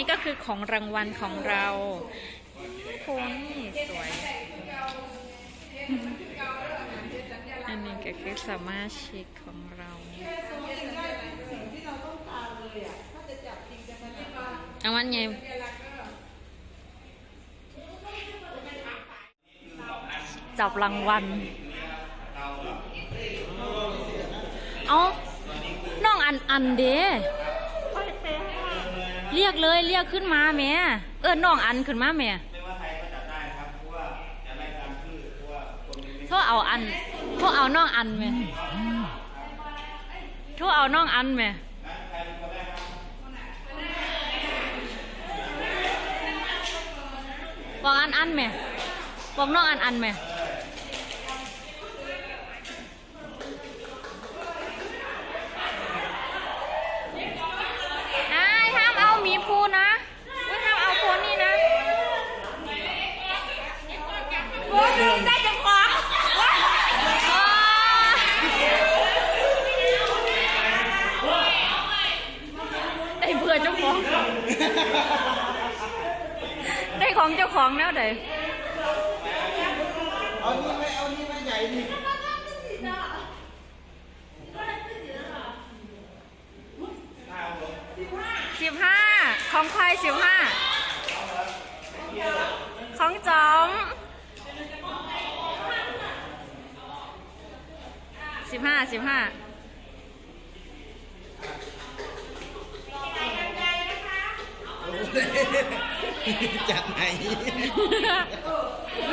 นี้ก็คือของรางวัลของเราคุณสวย อันนี้ก็คือสามารถชิกของเราเอาวันไงจับรางวัล เอาน้องอันอันเด้ เรียกเลยเรียกขึ้นมาแม่เออน้องอันขึ้นมาแม่ไม่ว่าใครก็จับได้ครับเพราะว่าจะไล่ตามชื่อเพราะว่าคนนึงไม่โทษเอาอันโทษเอาน้องอันแม่โทษเอาน้องอันแม่บอกอันอันแม่บอกน้องอันอันแม่นายห้ามเอาหมีภูนะอุ๊ยห้ามเอาโคนนี่นะ โอ้ยได้จังหวะได้เพื่อเจ้าของ ได้ของเจ้าของแล้วเด้เอานี่ไม่เอานี่ไม่ใหญ่นี่สิบห้าของใครสิบห้าของจอม สิบห้าสิบห้าจากไหน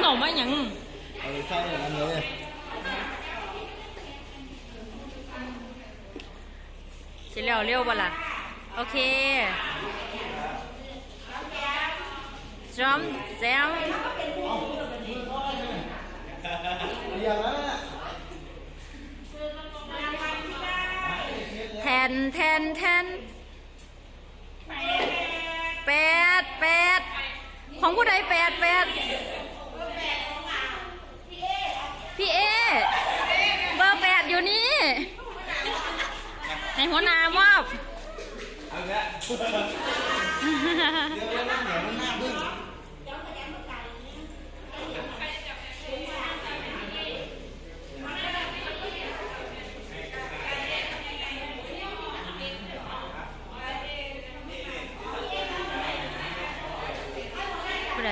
หน่อมาหยังเอาไปใส่อย่างนั้นเลยสิเร็วเร็วบ่ล่ะ โอเคจอมแจมอย่างนั้น น่ะแทนแทนแทนแปดแปดของผู้ใดแปดแปดพี่เอเบอร์แปดอยู่นี่ในหัวหน้ามอบเอาละเดี๋ยวเดี๋ยวเดี๋ยวมันหน้าบึ้ง ผู้ใด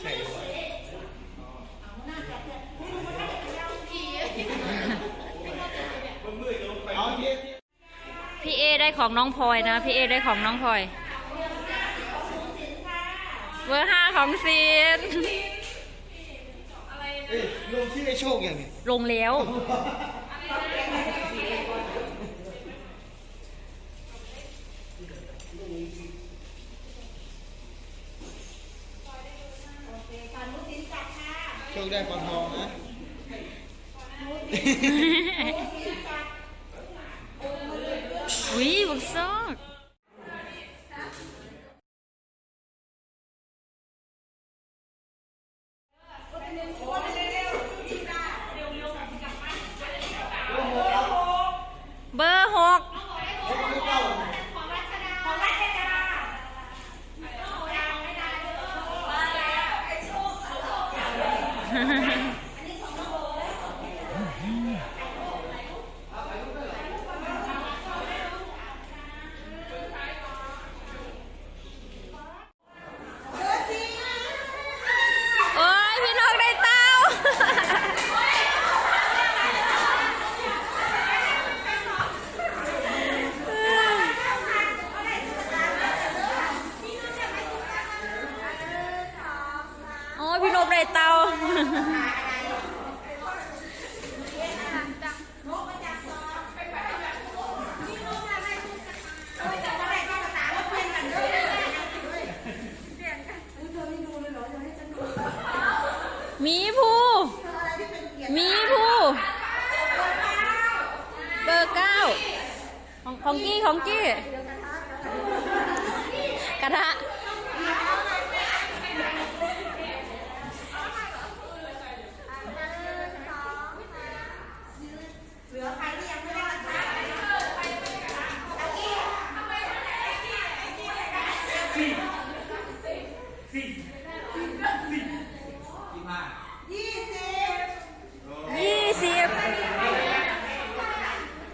ใช่ว่ะเอาเทียบ พี่เอได้ ของน้องพลอยนะ พี่เอได้ของน้องพลอย เบอร์ห้าของซีนเอ้ยลงชื่อไอ้โชคอย่างนี้ลงแล้ว โชคได้ปลาทองนะ อุ้ยบักซอกเบอร์หก โอ้ยพี่นกได้เต้า โอ้ยพี่นก ได้เตาหมีภูหมีภูเบอร์เก้าของของกี้ของกี้กระทะ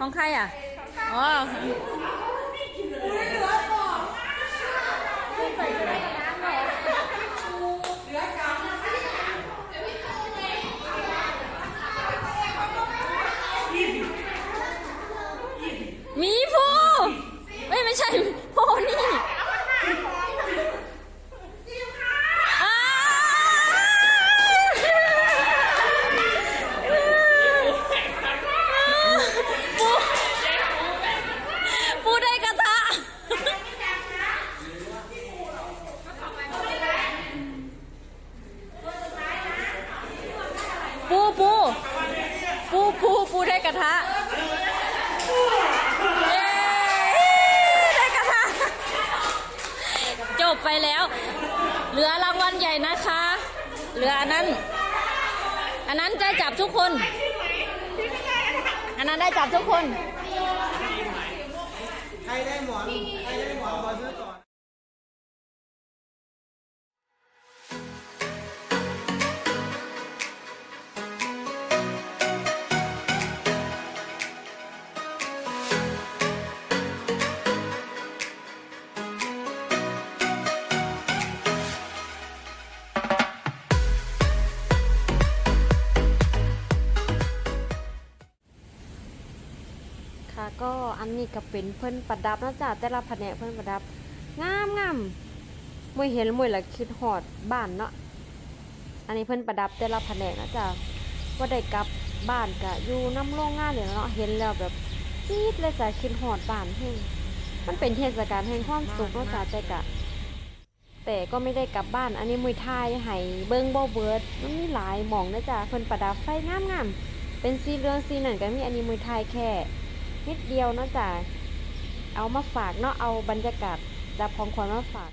ของ ใครอะ อ๋อมีผู้ไม่ไม่ใช่โพนี่อ้าวปูปูได้กระทะ ปูปู ปูปูปูได้กระทะเย้ได้กระทะ จบไปแล้ว เหลือรางวัลใหญ่นะคะ เหลืออันนั้น อันนั้นได้จับทุกคน อันนั้นได้จับทุกคน ใครได้หมอนใครได้หมอนขอซื้อก่อน ก็อันนี้ก็เป็นเพิ่นประดับนะจ๊ะแต่ละแผนกเพิ่นประดับงามงามมวยเห็นมวยละคิดฮอดบ้านเนาะอันนี้เพิ่นประดับแต่ละแผนกนะจ๊ะว่าได้กลับบ้านก็อยู่น้ำโรงงานเลยเนาะเห็นแล้วแบบจี๊ดเลยจ้ะคิดฮอดบ้านแฮงมันเป็นเทศกาลแห่งความสุขเนาะจ๊ะแต่กะ แต่ก็ไม่ได้กลับบ้าน อันนี้มวยไทยให้เบิ่งบ่เบิดมันมีหลายหม่องนะจ๊ะเพิ่นประดับไฟงามๆเป็นสีเหลืองสีนั่นก็มีอันนี้มวยไทยแค่ นิดเดียวเนาะจ้ะเอามาฝากเนาะเอาบรรยากาศจากของขวัญมาฝาก